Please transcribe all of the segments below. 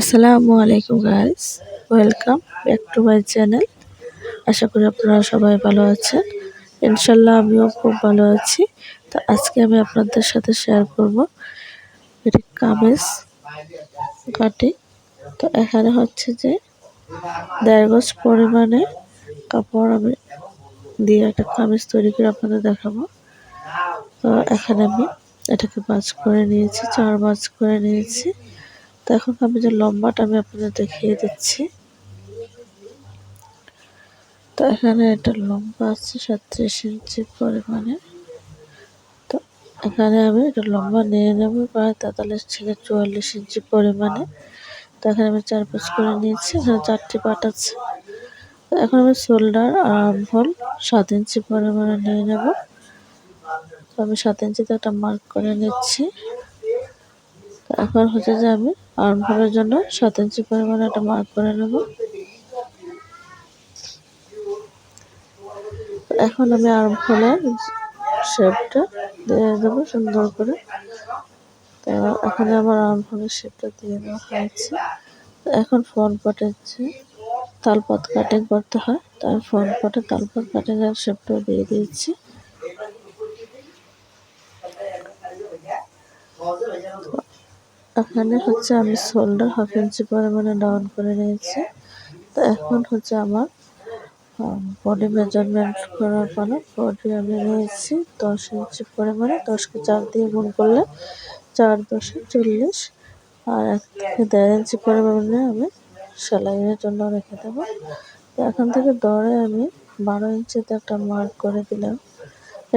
আসসালামু আলাইকুম guys welcome back to my channel আশা করি আপনারা সবাই ভালো আছেন। ইনশাল্লাহ আমিও খুব ভালো আছি। তো আজকে আমি আপনাদের সাথে শেয়ার করব এটি কামিজ কাটি। তো এখানে হচ্ছে যে দেড় গজ পরিমাণে কাপড় আমি দিয়ে একটা কামিজ তৈরি করে আপনাদের দেখাবো। তো এখানে আমি এটাকে বাজ করে নিয়েছি, চার বাজ করে নিয়েছি। এখন আমি যে লম্বাটা আমি আপনাদের দেখিয়ে দিচ্ছি। তো এখানে এটা লম্বা আছে সাতত্রিশ ইঞ্চি পরিমাণে। তো এখানে আমি এটা লম্বা নিয়ে নেব, প্রায় তেতাল্লিশ থেকে চুয়াল্লিশ ইঞ্চি পরিমাণে। তো এখানে আমি চার পাঁচ করে নিয়েছি, এখানে চারটি পাট আছে। তো এখন আমি শোল্ডার আর হোল সাত ইঞ্চি পরিমাণে নিয়ে নেব। তো আমি সাত ইঞ্চিতে একটা মার্ক করে নিচ্ছি। এখন হচ্ছে যে আমি আর্মহোলের জন্য সাত ইঞ্চি পরিমাণে একটা মার্ক করে নেব। এখন আমি আর্মহোলের শেপটা দিয়ে দেবো সুন্দর করে। এখানে আমার আর্মহোলের শেপটা দিয়ে দেওয়া হয়েছে। এখন ফ্রন্ট পাটের যে তালপাত কাটিং করতে হয়। তাই ফ্রন্ট পাটে তালপাত কাটিংয়ের শেপটা দিয়ে দিয়েছি। এখানে হচ্ছে আমি শোল্ডার হাফ ইঞ্চি পরিমাণে ডাউন করে নিয়েছি। তো এখন হচ্ছে আমার বডি মেজারমেন্ট করার পরে বডি আমি নিয়েছি দশ ইঞ্চি পরিমাণে, দশকে চার দিয়ে গুণ করলে চার দশে চল্লিশ। আর এক থেকে দেড় ইঞ্চি পরিমাণে আমি সেলাইয়ের জন্য রেখে দেবো। তো এখান থেকে দরে আমি বারো ইঞ্চিতে একটা মার্ক করে দিলাম।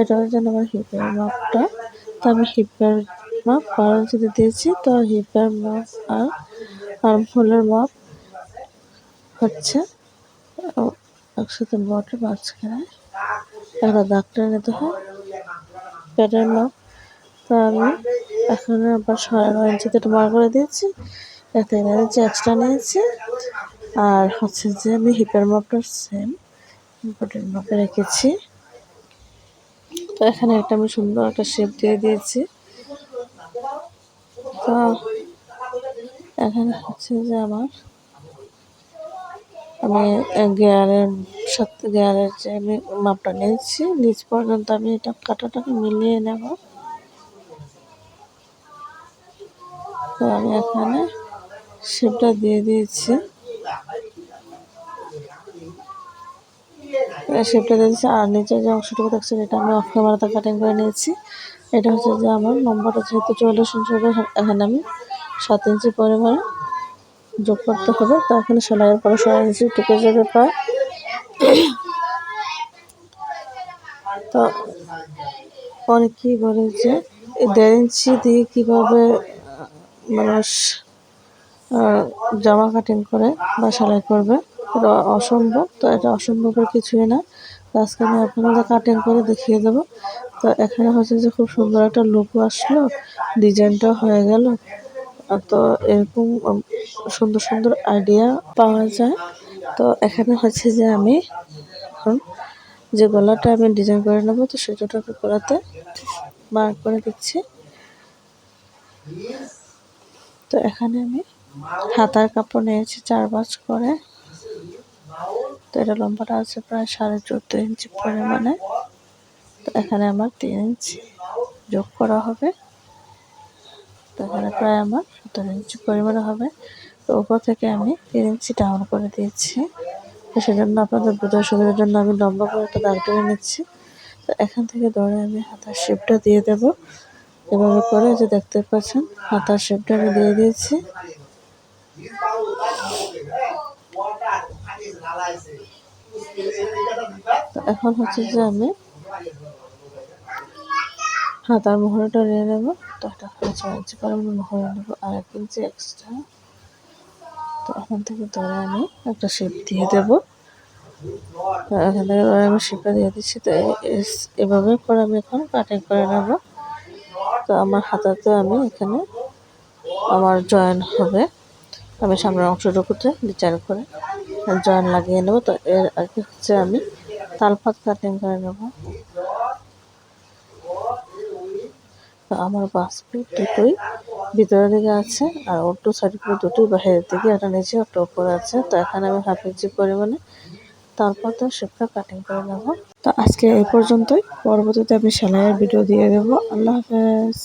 এটা হচ্ছে আমার হিপের মাপটা তো আমি হিপের মাপ বারো দিয়েছি, তো হিপের মাপ আর আর্মহোলের মাপ হচ্ছে একসাথে বটের মাঝখানে একটা দাগটা নিতে হয়। প্যাটের মাপ, তো আমি এখানে আবার সাড়ে নয় ইঞ্চিতে মার করে দিয়েছি। এতে ইঞ্চি এক্সট্রা নিয়েছি, আর হচ্ছে যে আমি হিপের মাপটা সেম বটের মাপে রেখেছি। তো এখানে একটা আমি সুন্দর একটা শেপ দিয়ে দিয়েছি। তো এখানে হচ্ছে যে আমার আমি গিয়ারের সাথে গিয়ারের যে আমি মাপটা নিয়েছি, নিচ পর্যন্ত আমি এটা কাটাটাকে মিলিয়ে নেব। তো আমি এখানে শেপটা দিয়ে দিয়েছি। শেপটা দিয়েছি, আর নিচের যে অংশটুকু দেখছেন, এটা আমি অফ ক্যামেরাতে কাটিং করে নিয়েছি। এটা হচ্ছে যে আমার নম্বরটা যেহেতু চল্লিশ হবে এখানে আমি সাত ইঞ্চি পরিমাণে যোগ করতে হবে। তো এখানে সেলাইয়ের পরে ছয় ইঞ্চি টিকে যাবে প্রায়। তো অনেকেই বলে যে দেড় ইঞ্চি দিয়ে কীভাবে মানুষ জামা কাটিং করে বা সেলাই করবে অসম্ভব, তো এটা অসম্ভবের কিছুই না। তো আজকে আমি আপনাদের কাটিং করে দেখিয়ে দেবো। তো এখানে হচ্ছে যে খুব সুন্দর একটা লুক আসলো ডিজাইনটা হয়ে গেল। তো এরকম সুন্দর সুন্দর আইডিয়া পাওয়া যায়। তো এখানে হচ্ছে যে আমি, এখন যে গলাটা আমি ডিজাইন করে নেব, তো সেটাকে গলাতে মার্ক করে দিচ্ছি। তো এখানে আমি হাতার কাপড় নিয়েছি চার পাঁচ করে। তো এটা লম্বাটা আছে প্রায় সাড়ে চোদ্দ ইঞ্চি পরিমাণে। তো এখানে আমার তিন ইঞ্চি যোগ করা হবে। তো এখানে প্রায় আমার সতেরো ইঞ্চি পরিমাণে হবে। তো উপর থেকে আমি তিন ইঞ্চি ডাউন করে দিয়েছি। তো সেজন্য আপনাদের বোঝার সুবিধার জন্য আমি লম্বা করে একটা দাগ টেনে নিচ্ছি। তো এখান থেকে ধরে আমি হাতার শেপটা দিয়ে দেব। এভাবে করে যে দেখতে পাচ্ছেন, হাতার শেপটা আমি দিয়ে দিয়েছি। এখন হচ্ছে যে আমি হাতার মোহরটা নিয়ে নেব। তো একটা ছয় ইঞ্চি পরে আমি মোহরে নেব আর এক ইঞ্চি এক্সট্রা তো এখান থেকে ধরে আমি একটা শেপ দিয়ে দেবো। এখান থেকে ধরে আমি শেপটা দিয়ে দিচ্ছি। তো এভাবে করে আমি এখন কাটিং করে নেব। তো আমার হাতাতে আমি এখানে আমার জয়েন হবে। আমি সামনের অংশটুকুতে বিচার করে জয়েন লাগিয়ে নেব। তো এর আগে হচ্ছে আমি তালপাত কাটিং করে নেব। আমার পিস দুটোই ভিতরের দিকে আছে আর অটো সাইডগুলো দুটোই বাইরের দিকে, একটা নিচে, একটা উপরে আছে। তো এখানে আমি হাফ ইঞ্চি পরিমাণে তারপর তো শেপটা কাটিং করে নেব। তো আজকে এই পর্যন্তই। পরবর্তীতে আমি সেলাইয়ের ভিডিও দিয়ে দেবো। আল্লাহ হাফেজ।